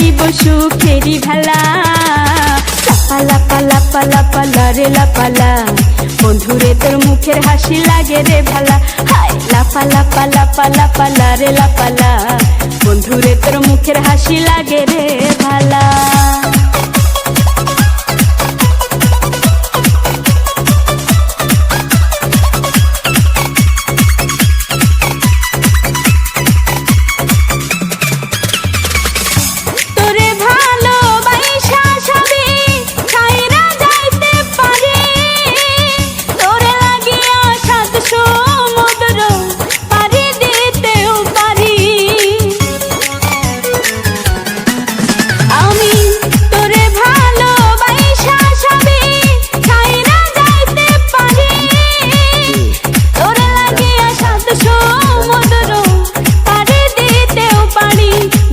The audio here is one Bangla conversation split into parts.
ভাসাইব সুখেরি ভেলা। লাপা লাপা লাপা লাপা রে লাপালা বন্ধুরে, তোর মুখের হাসি লাগে রে ভালা। হাই লাপা লাপা লাপা লাপা, লা রে লাপালা বন্ধুরে, তোর মুখের হাসি লাগে রে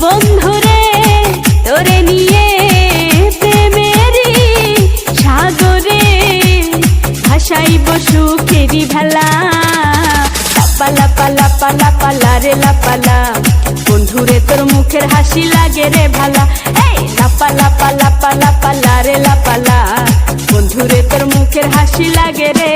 বন্ধুরে, তোরে নিয়ে প্রেমেরই সাগরে ভাসাইব সুখেরি ভেলা। লাপালা পালা পালা পালা রে লাপালা বন্ধুরে, তোর মুখের হাসি লাগে রে ভালা। এই পালা পালা পালা রে লাপালা বন্ধুরে, তোর মুখের হাসি লাগে রে